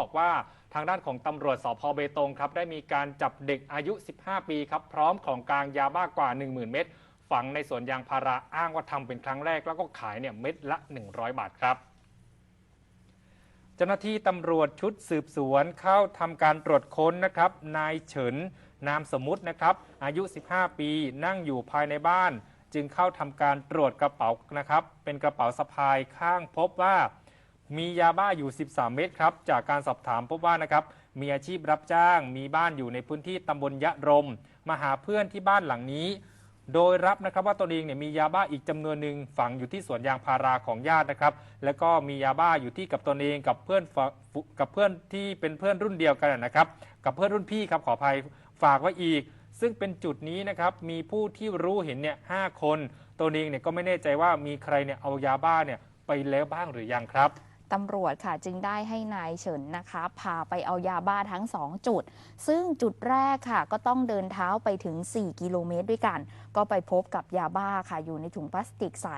บอกว่าทางด้านของตำรวจสพเบตงครับได้มีการจับเด็กอายุ 15 ปีครับพร้อมของกลางยาบ้ากว่า 10,000 เม็ดฝังในสวนยางพาราอ้างว่าทำเป็นครั้งแรก แล้วก็ขายเนี่ยเม็ดละ 100 บาทครับเจ้าหน้าที่ตำรวจชุดสืบสวนเข้าทำการตรวจค้นนะครับ นายเฉินนามสมมุตินะครับ อายุ 15 ปี นั่งอยู่ภายในบ้าน จึงเข้าทำการตรวจกระเป๋านะครับ เป็นกระเป๋าสะพายข้างพบว่า มียาบ้าอยู่ 13 เม็ดครับ จากการสอบถามพบว่านะครับ มีอาชีพรับจ้าง มีบ้านอยู่ในพื้นที่ตำบลยะรม มาหาเพื่อนที่บ้านหลังนี้ โดยรับนะครับว่าตนเองเนี่ยมียาบ้าอีกจำนวนหนึ่งฝังอยู่ที่สวนยางพาราของญาตินะครับ แล้วก็มียาบ้าอยู่ที่กับตนเองกับเพื่อนกับเพื่อนที่เป็นเพื่อนรุ่นเดียวกันนะครับ กับเพื่อนรุ่นพี่ครับขออภัยฝากไว้อีกซึ่งเป็นจุดนี้นะครับมีผู้ที่รู้เห็นเนี่ยห้าคนตนเองเนี่ยก็ไม่แน่ใจว่ามีใครเนี่ยเอายาบ้าเนี่ยไปแล้วบ้างหรือยังครับ ตำรวจค่ะจึงได้ให้นายเฉินนะคะ พาไปเอายาบ้าทั้ง 2 จุด ซึ่งจุดแรกค่ะ ก็ต้องเดินเท้าไปถึง 4 กิโลเมตรด้วยกัน ก็ไปพบกับยาบ้าค่ะ อยู่ในถุงพลาสติกใส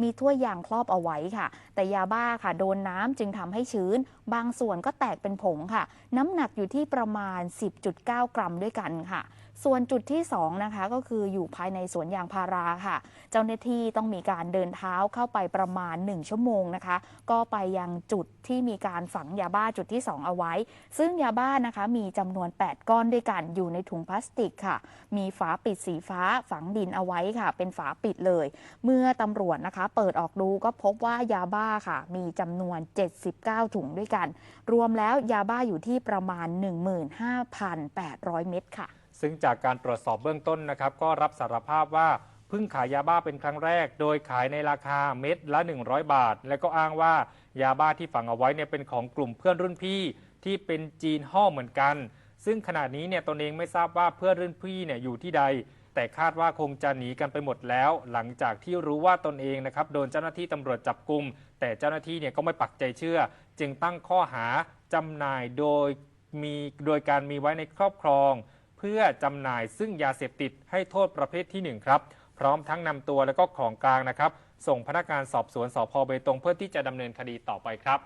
มีถ้วยยางครอบเอาไว้ค่ะ แต่ยาบ้าค่ะโดนน้ำจึงทำให้ชื้น บางส่วนก็แตกเป็นผงค่ะ น้ำหนักอยู่ที่ประมาณ 10.9 กรัมด้วยกันค่ะส่วนจุดที่2นะคะก็คืออยู่ภายในสวนยางพาราค่ะ เจ้าหน้าที่ต้องมีการเดินเท้าเข้าไปประมาณ 1 ชั่วโมงนะคะ ก็ไปยังจุดที่มีการฝังยาบ้าจุดที่ 2 เอาไว้ ซึ่งยาบ้านะคะมีจำนวน 8 ก้อนด้วยกันอยู่ในถุงพลาสติกค่ะ มีฝาปิดสีฟ้าฝังดินเอาไว้ค่ะ เป็นฝาปิดเลย เมื่อตำรวจนะคะ เปิดออกดูก็พบว่ายาบ้าค่ะ มีจำนวน 79 ถุงด้วยกัน รวมแล้วยาบ้าอยู่ที่ประมาณ 15,800 เม็ดค่ะ ซึ่งจากการตรวจสอบเบื้องต้นนะครับ ก็รับสารภาพว่า เพิ่งขายยาบ้าเป็นครั้งแรก โดยขายในราคาเม็ดละ 100 บาท และก็อ้างว่ายาบ้าที่ฝังเอาไว้เนี่ยเป็นของกลุ่มเพื่อนรุ่นพี่ที่เป็นจีนห่อเหมือนกัน ซึ่งขณะนี้เนี่ยตนเองไม่ทราบว่าเพื่อนรุ่นพี่เนี่ยอยู่ที่ใด แต่คาดว่าคงจะหนีกันไปหมดแล้ว หลังจากที่รู้ว่าตนเองนะครับโดนเจ้าหน้าที่ตำรวจจับกลุ่มแต่เจ้าหน้าที่เนี่ยก็ไม่ปักใจเชื่อ จึงตั้งข้อหาจำหน่ายโดยมีโดยการมีไว้ในครอบครอง เพื่อจำหน่ายซึ่งยาเสพติดให้โทษประเภทที่ 1 ครับ พร้อมทั้งนำตัวและก็ของกลางนะครับ ส่งพนักงานสอบสวนสพเบตงเพื่อที่จะดำเนินคดีต่อไปครับ